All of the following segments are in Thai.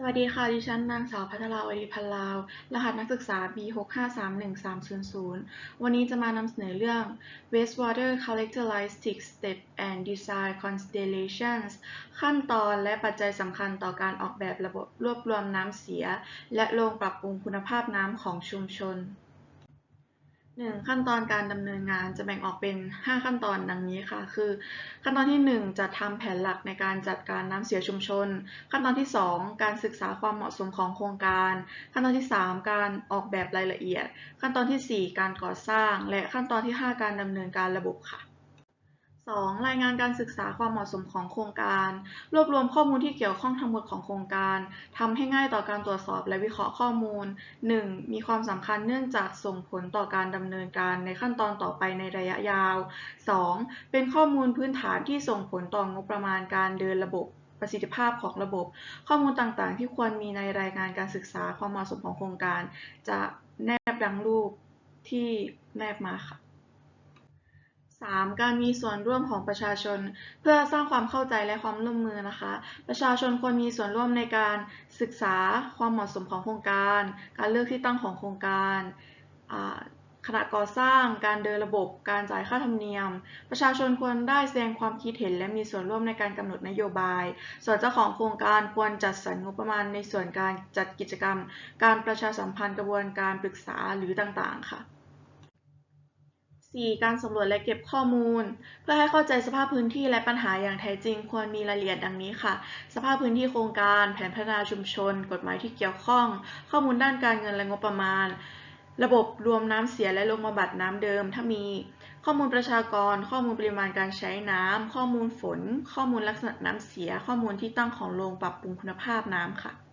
สวัสดีค่ะ ดิฉันนางสาวพัทราวดีพันลาว รหัสนักศึกษา B6531300 วันนี้จะมานำเสนอเรื่อง Wastewater Characteristics Step and Design Considerations ขั้นตอนและปัจจัยสำคัญต่อการออกแบบระบบรวบรวมน้ำเสีย และโรงปรับปรุงคุณภาพน้ำของชุมชน 1. ขั้นตอนการดำเนินงานจะแบ่งออกเป็น 5 ขั้นตอนดังนี้ค่ะ คือ ขั้นตอนที่ 1 จัดทำแผนหลักในการจัดการน้ำเสียชุมชน ขั้นตอนที่ 2 การศึกษาความเหมาะสมของโครงการ ขั้นตอนที่ 3 การออกแบบรายละเอียด ขั้นตอนทีสี่4 การก่อสร้าง และขั้นตอนที่ 5 การดำเนินการระบบค่ะ 2. รายงานการศึกษาความเหมาะสมของโครงการ รวบรวมข้อมูลที่เกี่ยวข้องทั้งหมดของโครงการทำให้ง่ายต่อการตรวจสอบและวิเคราะห์ข้อมูล 1. มีความสำคัญเนื่องจากส่งผลต่อการดำเนินการในขั้นตอนต่อไปในระยะยาว 2. เป็นข้อมูลพื้นฐานที่ส่งผลต่องบประมาณการเดินระบบประสิทธิภาพของระบบ ข้อมูลต่างๆ ที่ควรมีในรายงานการศึกษาความเหมาะสมของโครงการ จะแนบดังรูปที่แนบมาค่ะ 3. การมีส่วนร่วมของประชาชน เพื่อสร้างความเข้าใจและความร่วมมือนะคะ ประชาชนควรมีส่วนร่วมในการศึกษาความเหมาะสมของโครงการ การเลือกที่ตั้งของโครงการขณะก่อสร้างการเดินระบบ การจ่ายค่าธรรมเนียม ประชาชนควรได้แสดงความคิดเห็นและมีส่วนร่วมในการกำหนดนโยบาย ส่วนเจ้าของโครงการควรจัดสรรงบประมาณในส่วนการจัดกิจกรรม การประชาสัมพันธ์กระบวนการปรึกษาหรือต่างๆ ค่ะ 4. การสำรวจและเก็บข้อมูล เพื่อให้เข้าใจสภาพพื้นที่และปัญหาอย่างแท้จริง ควรมีรายละเอียดดังนี้ค่ะ สภาพพื้นที่โครงการ แผนพัฒนาชุมชน กฎหมายที่เกี่ยวข้อง ข้อมูลด้านการเงินและงบประมาณ ระบบรวมน้ำเสียและโรงบำบัดน้ำเดิม ถ้ามี ข้อมูลประชากร ข้อมูลปริมาณการใช้น้ำข้อมูลฝน ข้อมูลลักษณะน้ำเสีย ข้อมูลที่ตั้งของโรงปรับปรุงคุณภาพน้ำค่ะ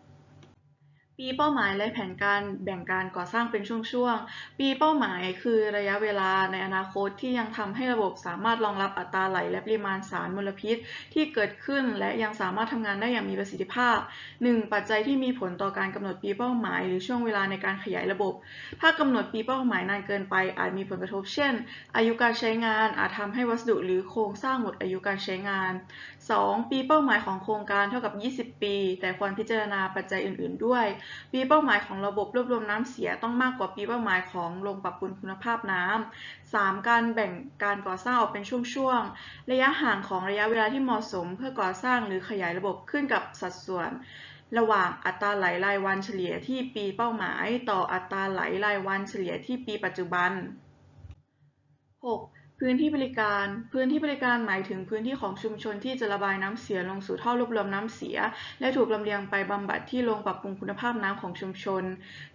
ปีเป้าหมายและแผนการแบ่งการก่อสร้างเป็นช่วงๆ ปีเป้าหมายคือระยะเวลาในอนาคตที่ยังทำให้ระบบสามารถรองรับอัตราไหลและปริมาณสารมลพิษที่เกิดขึ้นและยังสามารถทำงานได้อย่างมีประสิทธิภาพ 1. ปัจจัยที่มีผลต่อการกำหนดปีเป้าหมาย หรือช่วงเวลาในการขยายระบบ ถ้ากำหนดปีเป้าหมายนานเกินไปอาจมีผลกระทบเช่น อายุการใช้งานอาจทำให้วัสดุหรือโครงสร้างหมดอายุการใช้งาน 2. ปีเป้าหมายของโครงการเท่ากับ 20 ปี แต่ควรพิจารณาปัจจัยอื่น ๆ ด้วยปีเป้าหมายของระบบรวบรวมน้ำเสียต้องมากกว่าปีเป้าหมายของโรงปรับปรุงคุณภาพน้ำ 3. การแบ่งการก่อสร้างออกเป็นช่วงๆ ระยะห่างของระยะเวลาที่เหมาะสม เพื่อก่อสร้างหรือขยายระบบขึ้นกับสัดส่วน ระหว่างอัตราไหลรายวันเฉลี่ยที่ปีเป้าหมาย ต่ออัตราไหลรายวันเฉลี่ยที่ปีปัจจุบัน 6. พื้นที่บริการ พื้นที่บริการหมายถึงพื้นที่ของชุมชนที่จะระบายน้ำเสียลงสู่ท่อรวบรวมน้ำเสีย และถูกลำเลียงไปบำบัดที่โรงปรับปรุงคุณภาพน้ำของชุมชน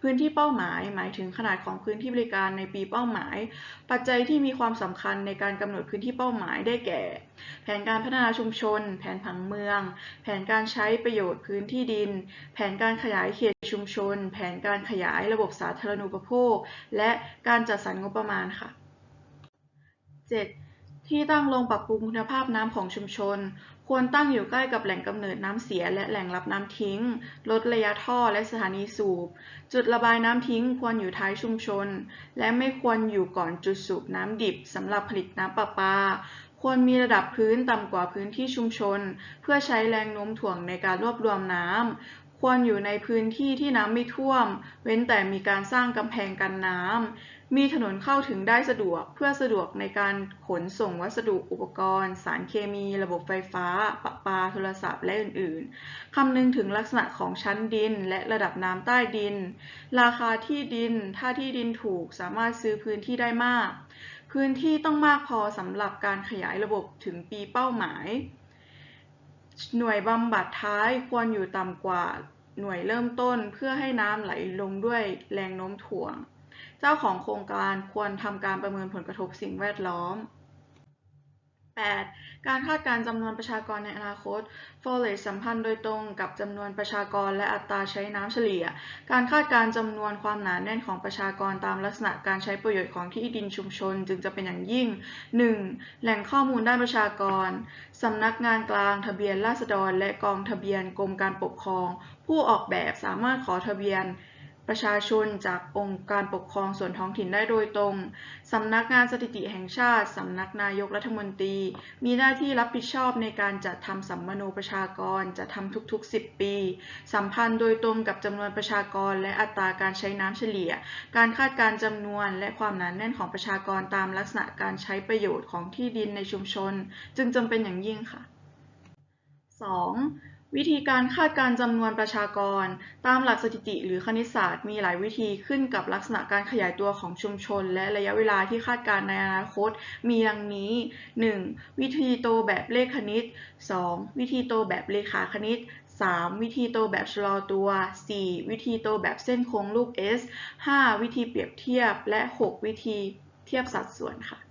พื้นที่เป้าหมาย หมายถึงขนาดของพื้นที่บริการในปีเป้าหมาย ปัจจัยที่มีความสำคัญในการกำหนดพื้นที่เป้าหมายได้แก่ แผนการพัฒนาชุมชน แผนผังเมือง แผนการใช้ประโยชน์พื้นที่ดิน แผนการขยายเขตชุมชน แผนการขยายระบบสาธารณูปโภค และการจัดสรรงบประมาณค่ะ 7. ที่ตั้งโรงปรับปรุงคุณภาพน้ำของชุมชน ควรตั้งอยู่ใกล้กับแหล่งกำเนิดน้ำเสียและแหล่งรับน้ำทิ้ง ลดระยะท่อและสถานีสูบ จุดระบายน้ำทิ้งควรอยู่ท้ายชุมชน และไม่ควรอยู่ก่อนจุดสูบน้ำดิบสำหรับผลิตน้ำประปา ควรมีระดับพื้นต่ำกว่าพื้นที่ชุมชน เพื่อใช้แรงโน้มถ่วงในการรวบรวมน้ำ ควรอยู่ในพื้นที่ที่น้ำไม่ท่วม เว้นแต่มีการสร้างกำแพงกันน้ำ มีถนนเข้าถึงได้สะดวกเพื่อสะดวกในการขนส่งวัสดุอุปกรณ์ สารเคมี ระบบไฟฟ้า ประปา โทรศัพท์และอื่นๆ คำนึงถึงลักษณะของชั้นดินและระดับน้ำใต้ดิน ราคาที่ดิน ถ้าที่ดินถูกสามารถซื้อพื้นที่ได้มาก พื้นที่ต้องมากพอสำหรับการขยายระบบถึงปีเป้าหมาย หน่วยบำบัดท้ายควรอยู่ต่ำกว่าหน่วยเริ่มต้นเพื่อให้น้ำไหลลงด้วยแรงโน้มถ่วง เจ้าของโครงการควรทำการประเมินผลกระทบสิ่งแวดล้อม 8. การคาดการณ์จำนวนประชากรในอนาคต f o r e s t สัมพันธ์โดยตรงกับจำนวนประชากรและอัตราใช้น้ำเฉลี่ย การคาดการณ์จำนวนความหนาแน่นของประชากรตามลักษณะการใช้ประโยชน์ของที่ดินชุมชน จึงจะเป็นอย่างยิ่ง 1. แหล่งข้อมูลด้านประชากร สำนักงานกลางทะเบียนราษฎร และกองทะเบียนกรมการปกครอง ผู้ออกแบบสามารถขอทะเบียน ประชาชนจากองค์การปกครองส่วนท้องถิ่นได้โดยตรง สำนักงานสถิติแห่งชาติ สำนักนายกรัฐมนตรี มีหน้าที่รับผิดชอบในการจัดทำสัมมโนประชากรจะทำทุกๆ 10 ปี สัมพันธ์โดยตรงกับจำนวนประชากร และอัตราการใช้น้ำเฉลี่ย การคาดการจำนวนและความหนาแน่นของประชากรตามลักษณะการใช้ประโยชน์ของที่ดินในชุมชน จึงจำเป็นอย่างยิ่งค่ะ 2. วิธีการคาดการจำนวนประชากร ตามหลักสถิติหรือคณิตศาสตร์มีหลายวิธีขึ้นกับลักษณะการขยายตัวของชุมชน และระยะเวลาที่คาดการในอนาคต มีดังนี้ 1. วิธีโตแบบเลขคณิต 2. วิธีโตแบบเลขาคณิต 3. วิธีโตแบบชะลอตัว 4. วิธีโตแบบเส้นโค้งรูป S 5. วิธีเปรียบเทียบ และ 6. วิธีเทียบสัดส่วนค่ะ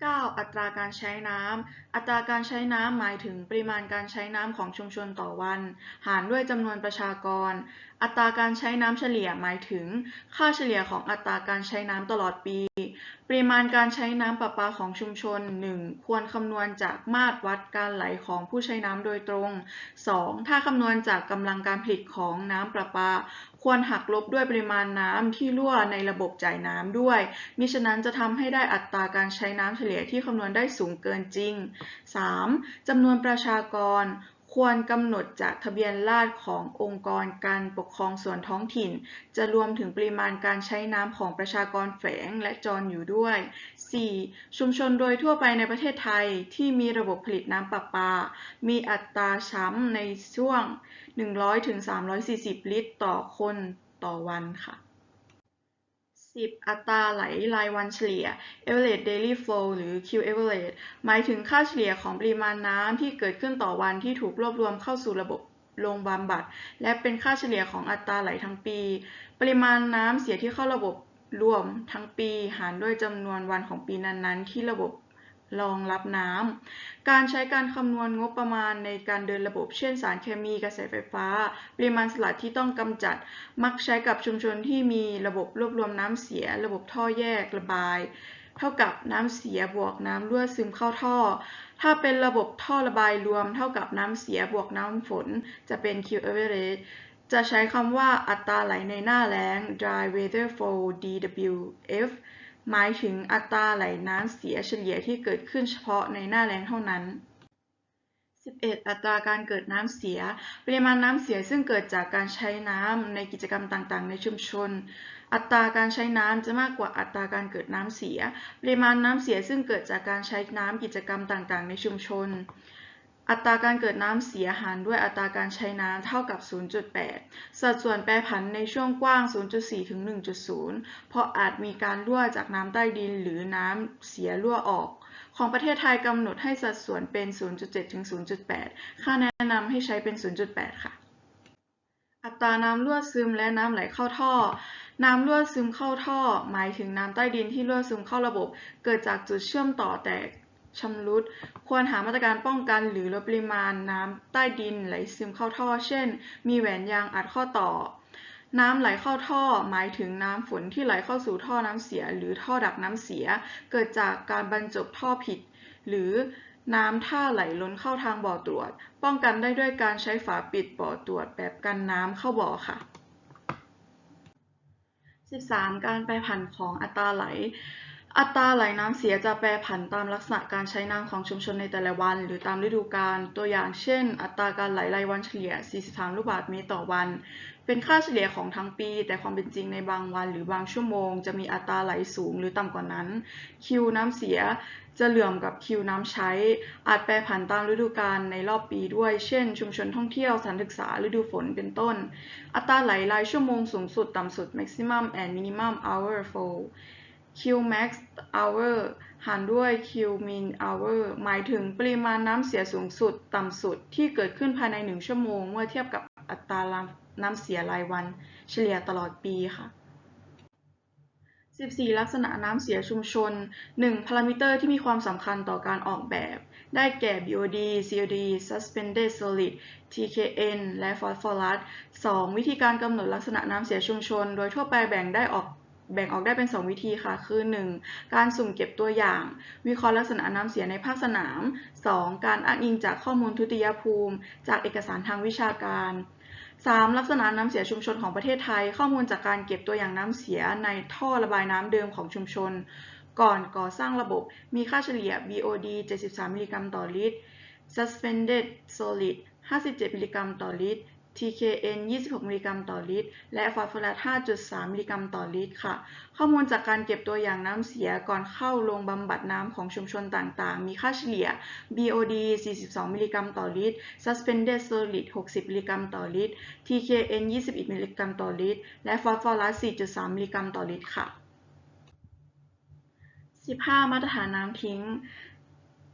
9. อัตราการใช้น้ำ อัตราการใช้น้ำหมายถึงปริมาณการใช้น้ำของชุมชนต่อวัน หารด้วยจำนวนประชากร อัตราการใช้น้ำเฉลี่ยหมายถึง ค่าเฉลี่ยของอัตราการใช้น้ำตลอดปี ปริมาณการใช้น้ำประปาของชุมชน 1. ควรคำนวณจากมาตรวัดการไหลของผู้ใช้น้ำโดยตรง 2. ถ้าคำนวณจากกำลังการผลิตของน้ำประปา ควรหักลบด้วยปริมาณน้ำที่รั่วในระบบจ่ายน้ำด้วย มิฉะนั้นจะทำให้ได้อัตราการใช้น้ำเฉลี่ยที่คำนวณได้สูงเกินจริง 3. จำนวนประชากร ควรกำหนดจากทะเบียนราษฎรขององค์กรการปกครองส่วนท้องถิ่น จะรวมถึงปริมาณการใช้น้ำของประชากรแฝงและจรอยู่ด้วย 4. ชุมชนโดยทั่วไปในประเทศไทยที่มีระบบผลิตน้ำประปา มีอัตราช้ำในช่วง 100-340 ลิตรต่อคนต่อวันค่ะ 10. อัตราไหลรายวันเฉลี่ย average daily flow หรือ Q average หมายถึงค่าเฉลี่ยของปริมาณน้ำที่เกิดขึ้นต่อวันที่ถูกรวบรวมเข้าสู่ระบบโรงบำบัด และเป็นค่าเฉลี่ยของอัตราไหลทั้งปี ปริมาณน้ำเสียที่เข้าระบบรวมทั้งปีหารด้วยจำนวนวันของปีนั้นๆ ที่ระบบ รองรับน้ำ การใช้การคำนวณงบประมาณในการเดินระบบ เช่นสารเคมีกระแสไฟฟ้า ปริมาณสลัดที่ต้องกำจัด มักใช้กับชุมชนที่มีระบบรวบรวมน้ำเสีย ระบบท่อแยกระบาย เท่ากับน้ำเสียบวกน้ำรั่วซึมเข้าท่อ ถ้าเป็นระบบท่อระบายรวม เท่ากับน้ำเสียบวกน้ำฝน จะเป็น Q average จะใช้คำว่าอัตราไหลในหน้าแล้ง dry weather flow DWF หมายถึงอัตราไหลน้ำเสียเฉลี่ยที่เกิดขึ้นเฉพาะในหน้าแล้งเท่านั้น 11. อัตราการเกิดน้ำเสีย ปริมาณน้ำเสียซึ่งเกิดจากการใช้น้ำในกิจกรรมต่างๆ ในชุมชน อัตราการใช้น้ำจะมากกว่าอัตราการเกิดน้ำเสีย ปริมาณน้ำเสียซึ่งเกิดจากการใช้น้ำกิจกรรมต่างๆ ในชุมชน อัตราการเกิดน้ำเสียหารด้วยอัตราการใช้น้ำเท่ากับ 0.8 สัดส่วนแปรผันในช่วงกว้าง 0.4 ถึง 1.0 เพราะอาจมีการรั่วจากน้ำใต้ดินหรือน้ำเสียรั่วออก ของประเทศไทยกำหนดให้สัดส่วนเป็น 0.7 ถึง 0.8 ค่าแนะนำให้ใช้เป็น 0.8 ค่ะ อัตราน้ำรั่วซึมและน้ำไหลเข้าท่อน้ำรั่วซึมเข้าท่อ หมายถึงน้ำใต้ดินที่รั่วซึมเข้าระบบ เกิดจากจุดเชื่อมต่อแตก ชำรุด ควรหามาตรการป้องกันหรือลดปริมาณน้ำใต้ดินไหลซึมเข้าท่อ เช่น มีแหวนยางอัดข้อต่อ น้ำไหลเข้าท่อ หมายถึงน้ำฝนที่ไหลเข้าสู่ท่อน้ำเสีย หรือท่อดักน้ำเสีย เกิดจากการบรรจบท่อผิด หรือน้ำท่าไหลล้นเข้าทางบ่อตรวจ ป้องกันได้ด้วยการใช้ฝาปิดบ่อตรวจแบบกันน้ำเข้าบ่อค่ะ 13. การแปรผันของอัตราไหล อัตราไหลน้ำเสียจะแปรผันตามลักษณะการใช้น้ำของชุมชนในแต่ละวัน หรือตามฤดูกาล ตัวอย่างเช่น อัตราการไหลรายวันเฉลี่ย 43 ลูกบาศก์เมตรต่อวัน เป็นค่าเฉลี่ยของทั้งปี แต่ความเป็นจริงในบางวันหรือบางชั่วโมง จะมีอัตราไหลสูงหรือต่ำกว่านั้น คิวน้ำเสียจะเหลื่อมกับคิวน้ำใช้ อาจแปรผันตามฤดูกาลในรอบปีด้วย เช่น ชุมชนท่องเที่ยวสถานศึกษาฤดูฝนเป็นต้น อัตราไหลรายชั่วโมงสูงสุดต่ำสุด maximum and minimum hour flow Q max hour หารด้วย Q min hour หมายถึงปริมาณน้ำเสียสูงสุดต่ำสุดที่เกิดขึ้นภายใน 1 ชั่วโมง เมื่อเทียบกับอัตราน้ำเสียรายวัน เฉลี่ยตลอดปีค่ะ 14 ลักษณะน้ำเสียชุมชน 1. พารามิเตอร์ที่มีความสำคัญต่อการออกแบบ ได้แก่ BOD COD Suspended Solid TKN และ Phosphorus 2. วิธีการกำหนดลักษณะน้ำเสียชุมชน โดยทั่วไปแบ่งได้ออก แบ่งออกได้เป็น 2 วิธีค่ะ คือ 1. การสุ่มเก็บตัวอย่าง วิเคราะห์ลักษณะน้ำเสียในภาคสนาม 2. การอ้างอิงจากข้อมูลทุติยภูมิ จากเอกสารทางวิชาการ 3. ลักษณะน้ำเสียชุมชนของประเทศไทย ข้อมูลจากการเก็บตัวอย่างน้ำเสียในท่อระบายน้ำเดิมของชุมชน ก่อนก่อสร้างระบบมีค่าเฉลี่ย BOD 73 มิลลิกรัมต่อลิตร Suspended Solid 57 มิลลิกรัมต่อลิตร TKN 26 มิลลิกรัมต่อลิตร และฟอสฟอรัส 5.3 มิลลิกรัมต่อลิตรค่ะ ข้อมูลจากการเก็บตัวอย่างน้ำเสียก่อนเข้าโรงบำบัดน้ำของชุมชนต่างๆ มีค่าเฉลี่ย BOD 42 มิลลิกรัมต่อลิตร Suspended Solid 60 มิลลิกรัมต่อลิตร TKN 21 มิลลิกรัมต่อลิตร และฟอสฟอรัส 4.3 มิลลิกรัมต่อลิตรค่ะ 15 มาตรฐานน้ำทิ้ง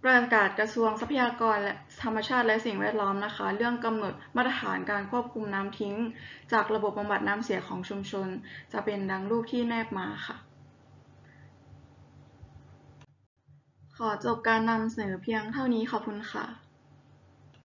ประกาศกระทรวงทรัพยากรและธรรมชาติและสิ่งแวดล้อมนะคะ เรื่องกำหนดมาตรฐานการควบคุมน้ำทิ้ง จากระบบบำบัดน้ำเสียของชุมชน จะเป็นดังรูปที่แนบมาค่ะ ขอจบการนำเสนอเพียงเท่านี้ขอบคุณค่ะ